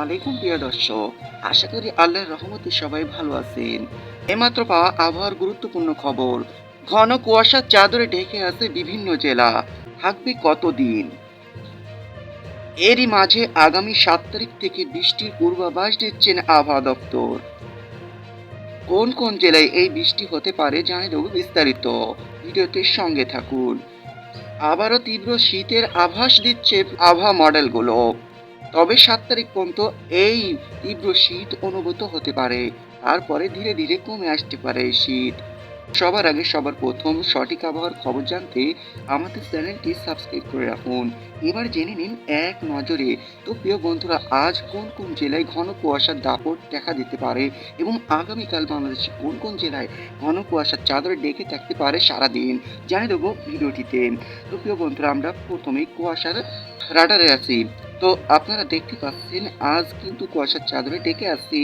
আলাইকুম, প্রিয় দর্শক। আশা করি আল্লাহর রহমতে সবাই ভালো আছেন। এমাত্র পাওয়া আবহাওয়ার গুরুত্বপূর্ণ খবর। ঘন কুয়াশার চাদরে ঢেকে আছে বিভিন্ন জেলা। থাকবে কতদিন? এরই মাঝে আগামী সাত তারিখ থেকে বৃষ্টির পূর্বাভাস দিচ্ছেন আবহাওয়া দপ্তর। কোন কোন জেলায় এই বৃষ্টি হতে পারে জানিয়ে দেবো বিস্তারিত। ভিডিওতে সঙ্গে থাকুন। আবারও তীব্র শীতের আভাস দিচ্ছে আবহাওয়া মডেলগুলো। তবে সাত তারিখ পর্যন্ত এই তীব্র শীত অনুভূত হতে পারে। তারপরে ধীরে ধীরে কমে আসতে পারে শীত। সবার আগে সবার প্রথম সঠিক আবহাওয়ার খবর জানতে আমাদের চ্যানেলটি সাবস্ক্রাইব করে রাখুন। এবার জেনে নিন এক নজরে, তো প্রিয় বন্ধুরা, আজ কোন কোন জেলায় ঘন কুয়াশার দাপট দেখা দিতে পারে এবং আগামীকাল বাংলাদেশে কোন কোন জেলায় ঘন কুয়াশার চাদরে ডেকে থাকতে পারে সারাদিন? জানিয়ে দেবো ভিডিওটিতে। তো প্রিয় বন্ধুরা, আমরা প্রথমেই কুয়াশার রাডারে আছি। তো আপনারা দেখতে পাচ্ছেন, আজ কিন্তু কুয়াশার চাদরে ডেকে আছি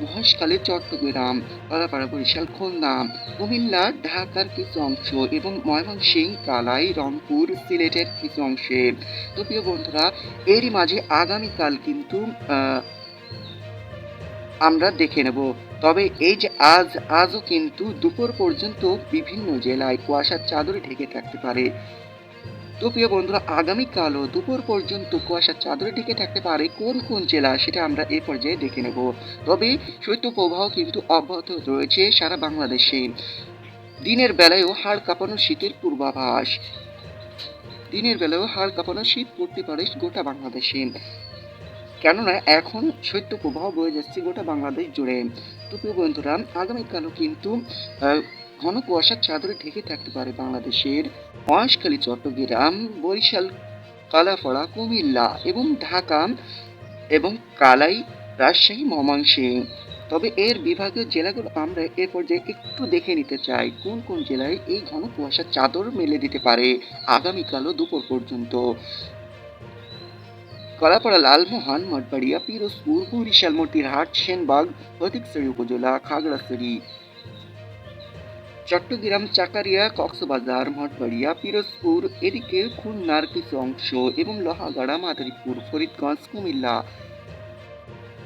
মহেশখালী, চট্টগ্রাম কলাপাড়া বরিশাল, খুলনা, কুমিল্লা, ঢাকার কিছু অংশ এবং ময়মনসিংহ, কালাই, রংপুর, সিলেটের কিছু অংশে। তো প্রিয় বন্ধুরা, এরই মাঝে আগামীকাল কিন্তু আমরা দেখে নেব। তবে এই যে আজ, আজও কিন্তু দুপুর পর্যন্ত বিভিন্ন জেলায় কুয়াশার চাদরে ঢেকে থাকতে পারে। তো প্রিয় বন্ধুরা, আগামীকালও দুপুর পর্যন্ত কুয়াশার চাদরে ঢেকে থাকতে পারে কোন কোন জেলা সেটা আমরা এ পর্যায়ে দেখে নেব। তবে শৈত্যপ্রবাহ কিন্তু অব্যাহত রয়েছে সারা বাংলাদেশে। দিনের বেলায়ও হাড় কাঁপানো শীতের পূর্বাভাস। দিনের বেলায়ও হাড় কাঁপানো শীত পড়তে পারে গোটা বাংলাদেশে। কেননা এখন শৈত্যপ্রবাহ বয়ে যাচ্ছে গোটা বাংলাদেশ জুড়ে। তো প্রিয় বন্ধুরা, আগামীকালও কিন্তু ঘন কুয়াশার চাদরে ঢেকে থাকতে পারে বাংলাদেশের মহেশখালী, চট্টগ্রাম, বরিশাল কালাফড়া কুমিল্লা এবং ঢাকা এবং কালাই রাজশাহী, ময়মনসিংহ। তবে এর বিভাগীয় জেলাগুলো আমরা এর পর্যায়ে একটু দেখে নিতে চাই, কোন কোন জেলায় এই ঘন কুয়াশার চাদর মেলে দিতে পারে আগামীকালও দুপুর পর্যন্ত? কলাপাড়া, লালমোহন, মঠবাড়িয়া, পিরোজপুর, বরিশাল, মতিরহাট, সেনবাগ ফটিকছড়ি উপজেলা, খাগড়াছড়ি। চট্টগ্রাম চাকারিয়া কক্সবাজার মঠবাড়িয়া পিরোজপুর, এদিকে খুলনার কিছু অংশ এবং লোহাগাড়া, মাদারীপুর, ফরিদগঞ্জ, কুমিল্লা।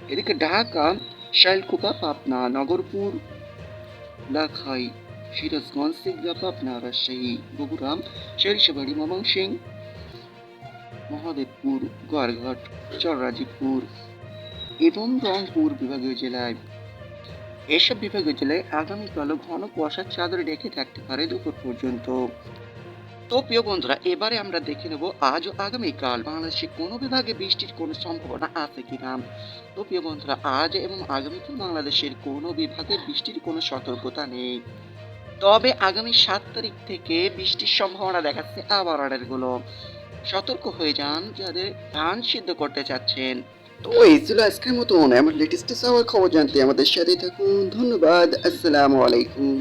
এদিকে ঢাকা, শাইলকুপা, পাবনা, নগরপুর, লাখাই, সিরাজগঞ্জ সিগড়া পাবনা, রাজশাহী, বগুড়া, সরিষাবাড়ি ময়মনসিংহ মহাদেবপুর গোয়ারঘাট চররাজীবপুর এবং রংপুর বিভাগীয় জেলায় এসব বিভাগীয় জেলায় আগামীকালও ঘন কুয়াশার চাদরে রেখে থাকতে পারে দুপুর পর্যন্ত। তো প্রিয় বন্ধুরা, এবারে আমরা দেখে নেব আজ ও আগামীকাল বাংলাদেশে কোনো বিভাগে বৃষ্টির কোনো সম্ভাবনা আছে কিনা। তো প্রিয় বন্ধুরা, আজ এবং আগামীকাল বাংলাদেশের কোনো বিভাগে বৃষ্টির কোনো সতর্কতা নেই। তবে আগামী সাত তারিখ থেকে বৃষ্টির সম্ভাবনা দেখাচ্ছে আবার অর্ডারগুলো সতর্ক হয়ে যান যাদের ধান সিদ্ধ করতে চাচ্ছেন। তো এই ছিল আজকের মতন। আমার লেটেস্ট খবর জানতে আমাদের সাথে থাকুন। ধন্যবাদ। আসসালামু আলাইকুম।